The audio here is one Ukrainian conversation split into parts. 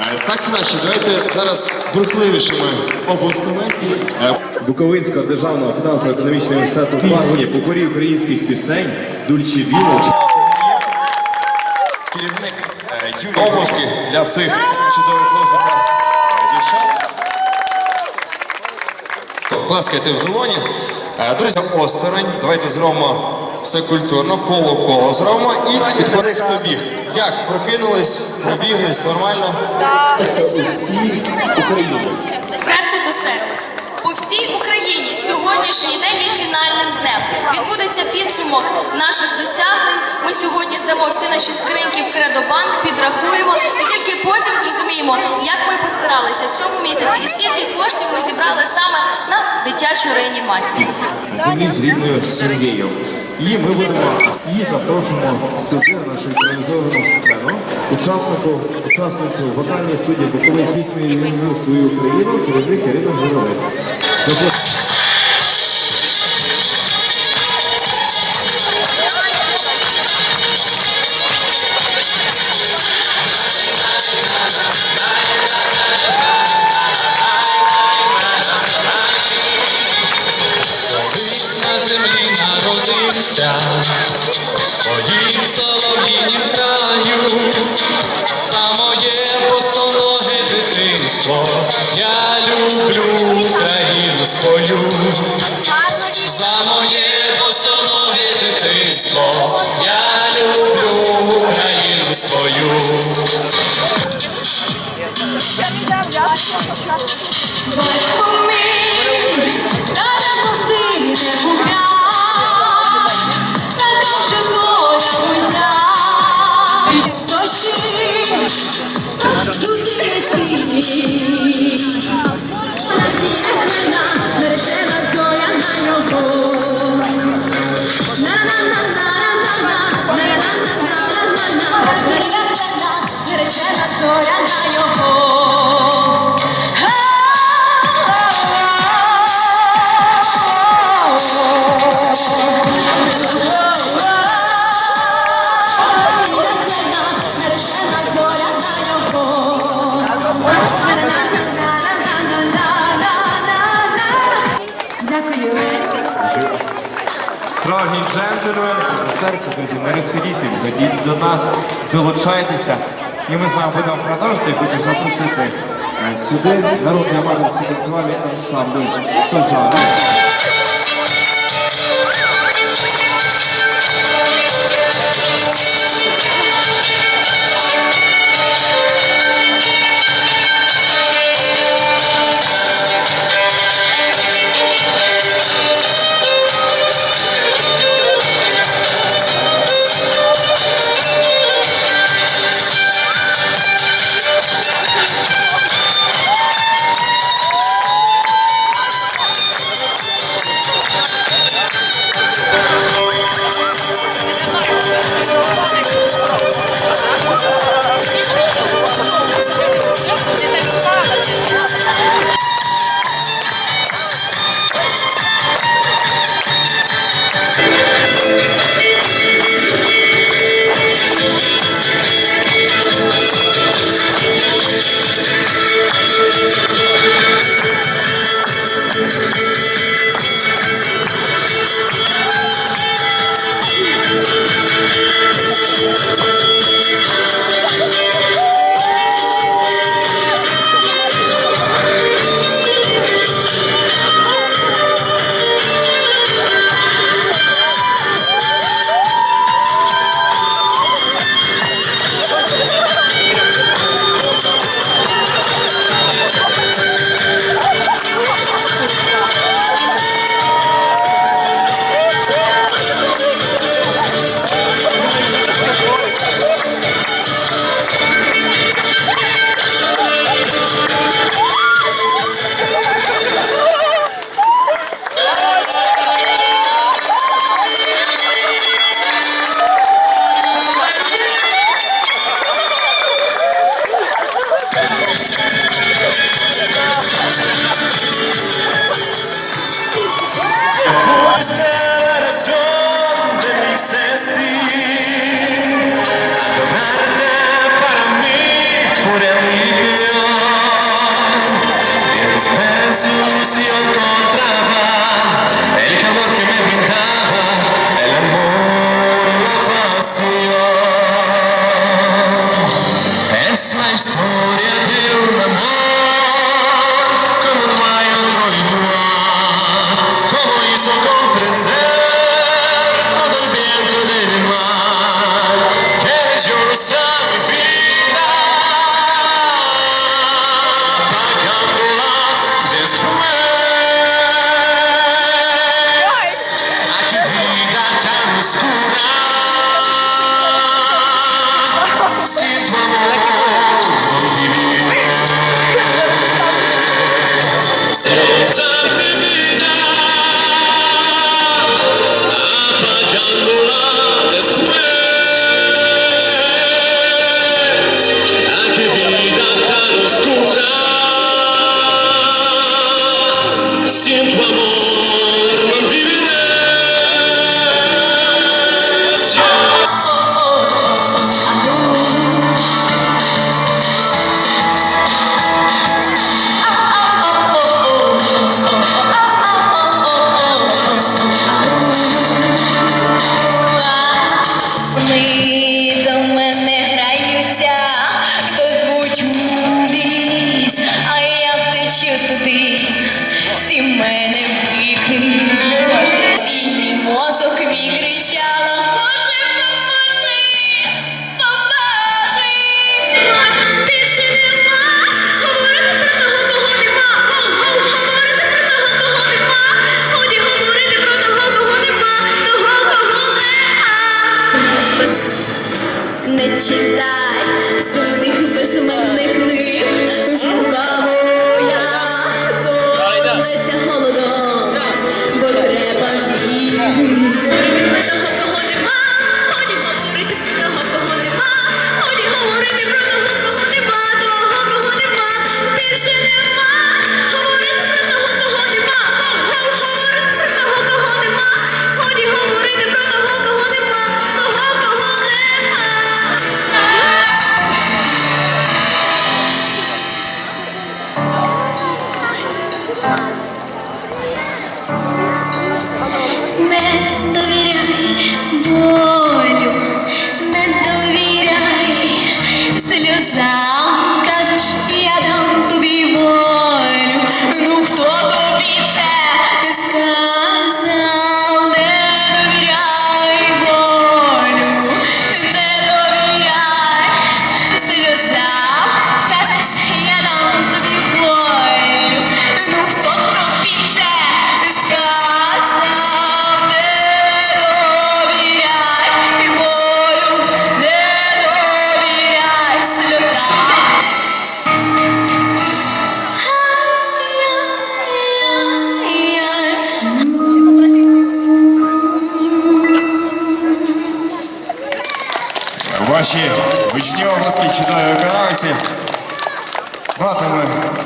Е, Так краще, давайте зараз бурхливішими оплесками. Е, Буковинського державного фінансово-економічного університету пісні попорі українських пісень Дульче Віло. Керівник е, Юрій Оплески для цих чудових хлопців та дівчат. Плескайте в долоні. Друзі, осторонь. Давайте зробимо все культурно, полуколо зробимо і підходи, хто біг. Як? Прокинулись, пробіглись, нормально? Усі України. Серце до серця. По всій Україні сьогоднішній день є фінальним днем. Відбудеться підсумок наших досягнень. Ми сьогодні здамо всі наші скриньки в Кредобанк, підрахуємо і тільки потім зрозуміємо, як ми постаралися в цьому місяці і скільки коштів ми зібрали саме на дитячу реанімацію. Землі з рідною сім'єю. І ми будемо і запрошуємо сюди на нашу імпровізовану сцену учаснику, учасницю вокальної студії Буковинської пісні «Люблю свою Україну» керівник Ірина Журовець. Тобто на землі народився в своїм солов'їнім краю, за моє босоноге дитинство, я люблю Україну свою, за моє босоноге дитинство, я люблю Україну свою. see. Ходіть до нас, долучайтеся. І ми з вами будемо продовжити. Хочу запросити е, сюди народний аматорський танцювальний ансамбль «Стожана».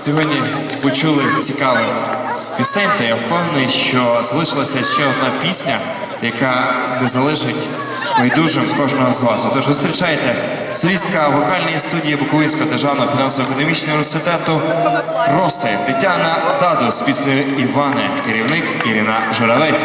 сьогодні почули цікавих пісень, та я впевнений, що залишилася ще одна пісня, яка не залежить байдужим кожного з вас. Тож зустрічайте солістка вокальної студії Буковинського державного фінансово-економічного університету Роси Тетяна Даду з піснею Іване, керівник Ірина Журавець.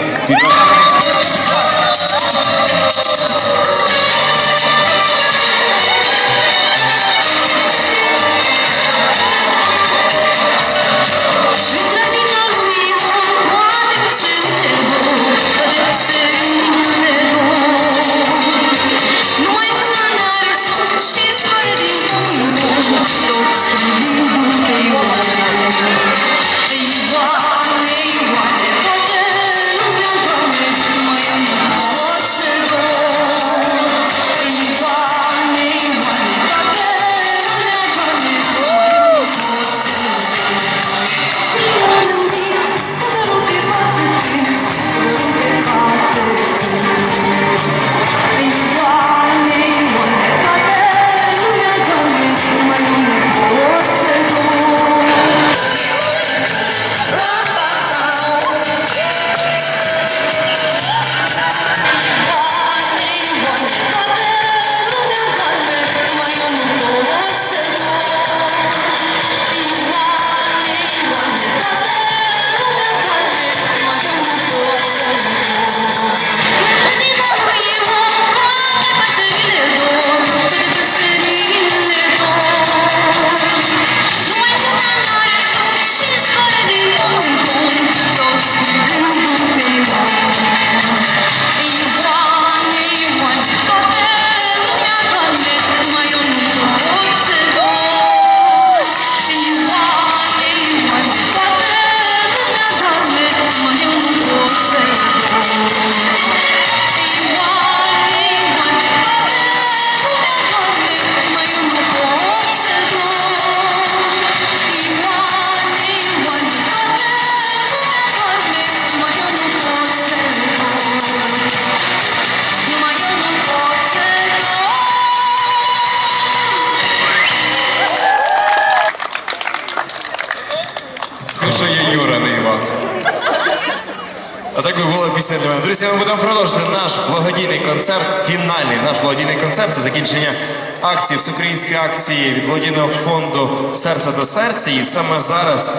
Пісня для мене. Друзі, ми будемо продовжувати наш благодійний концерт. Фінальний наш благодійний концерт це закінчення акції, всеукраїнської акції від благодійного фонду Серце до серця. І саме зараз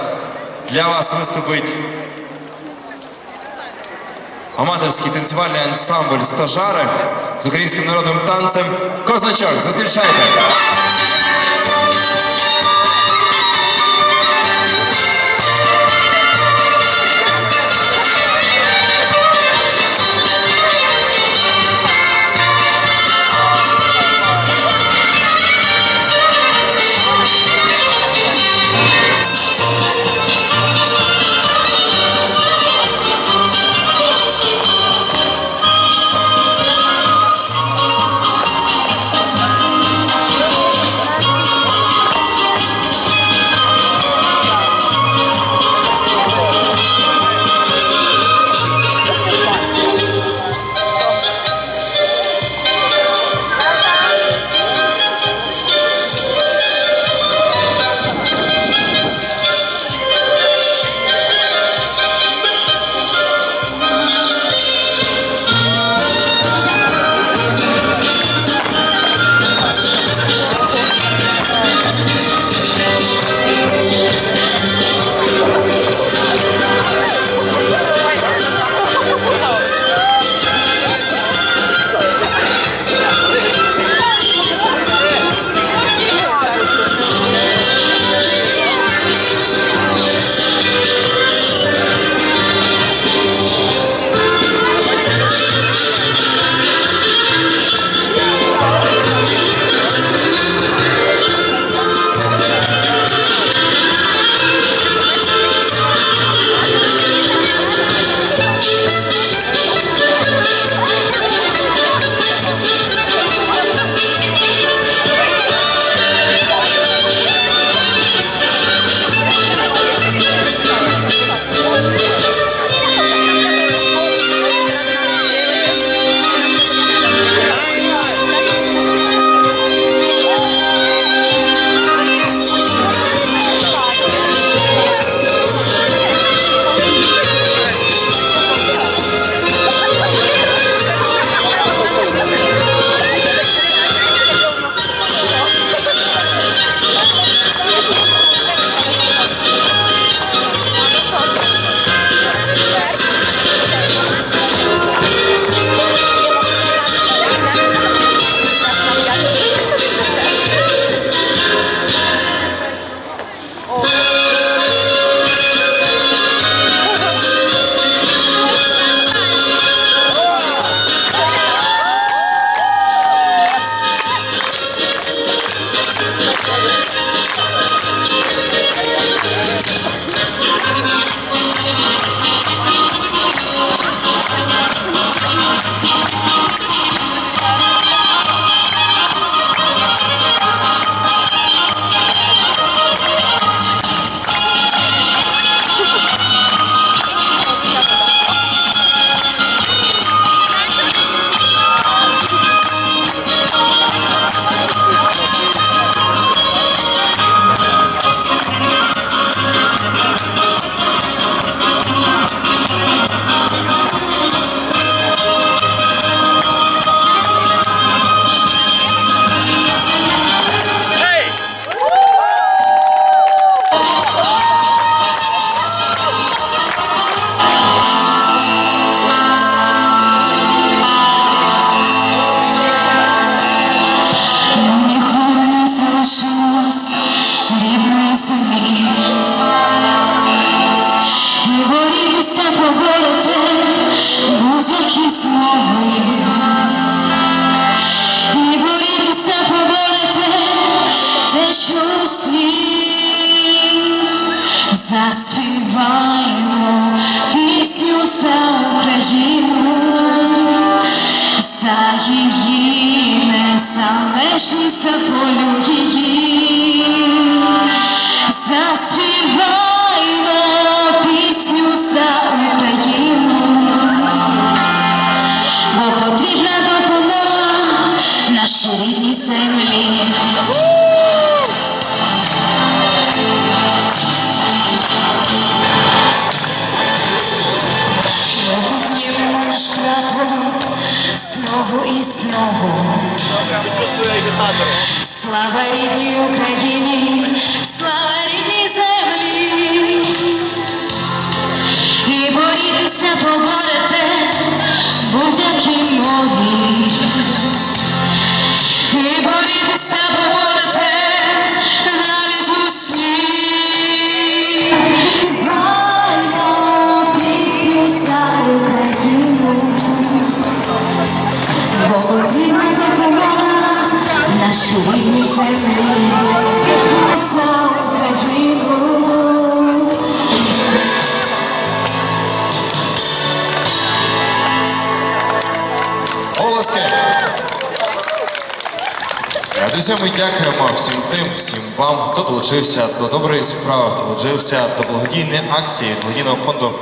для вас виступить аматорський танцювальний ансамбль стажари з українським народним танцем Козачок. Зустрічайте! Україну за її незалежність, за волю її, заспіваймо пісню за Україну, бо потрібна допомога нашій рідній землі. He bought Друзі, ми дякуємо всім тим, всім вам, хто долучився до доброї справи, хто долучився до благодійної акції благодійного фонду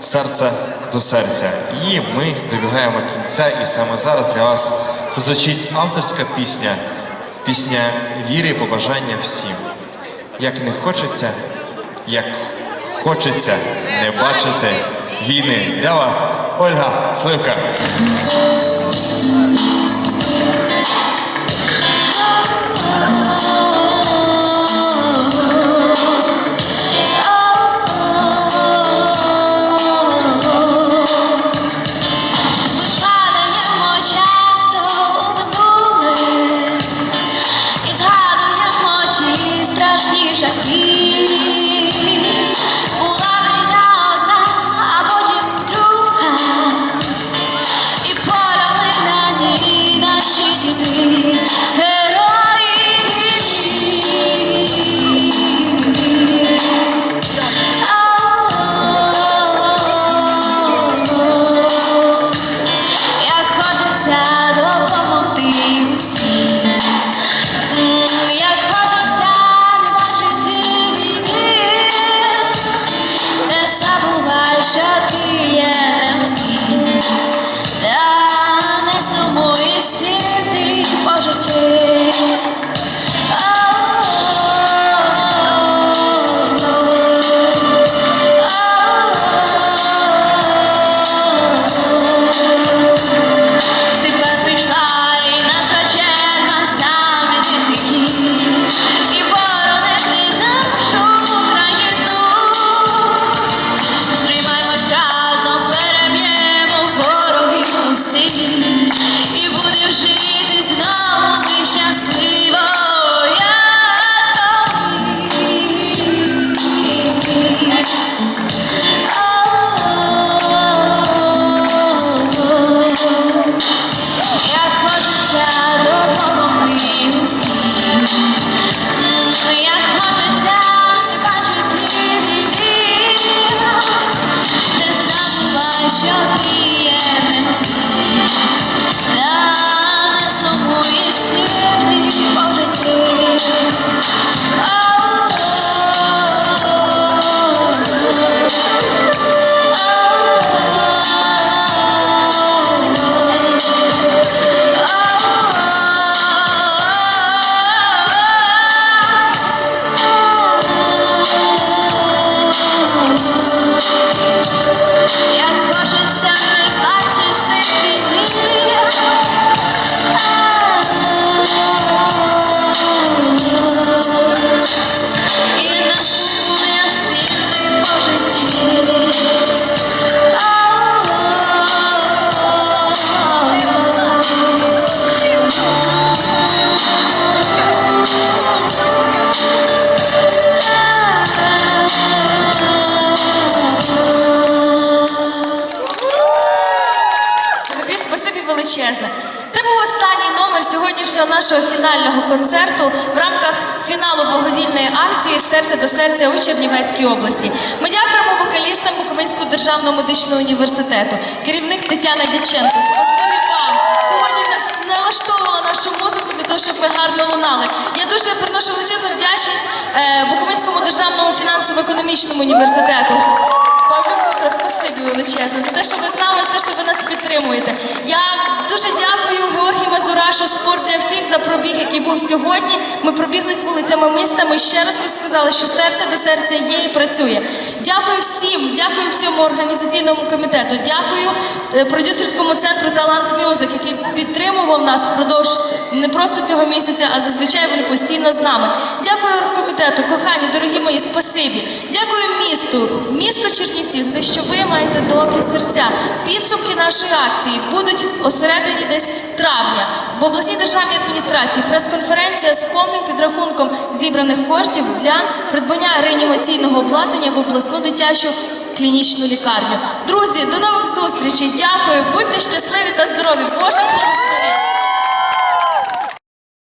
Серце до серця. І ми добігаємо кінця, і саме зараз для вас прозвучить авторська пісня, пісня віри і побажання всім. Як не хочеться, як хочеться не бачити війни. Для вас Ольга Сливка. Sathi величезне. Це був останній номер сьогоднішнього нашого фінального концерту в рамках фіналу благодійної акції Серце до серця у Чернівецькій області. Ми дякуємо вокалістам Буковинського державного медичного університету, керівник Тетяна Дяченко. Спасибі вам. Сьогодні нас налаштовувала нашу музику для того, щоб ви гарно лунали. Я дуже приношу величезну вдячність е, Буковинському державному фінансово-економічному університету. Павло Кутро, спасибі величезне за те, що ви з нами, за те, що ви нас підтримуєте. Я дуже дякую Георгію Мазурашу спорт для всіх за пробіг, який був сьогодні. Ми пробіглись вулицями міста. Ми ще раз розказали, що серце до серця є і працює. Дякую всім, дякую всьому організаційному комітету. Дякую е, продюсерському центру Талант Мюзик, який підтримував нас впродовж не просто цього місяця, а зазвичай вони постійно з нами. Дякую оргкомітету, кохані, дорогі мої, спасибі. Дякую місту, місто Чернівці, за те, що ви маєте добрі серця. Підсумки нашої акції будуть осередині десь травня в обласній державній адміністрації. Прес-конференція з повним підрахунком зібраних коштів для придбання реанімаційного обладнання в обласну дитячу клінічну лікарню. Друзі, до нових зустрічей. Дякую, будьте щасливі та здорові. Боже благослови!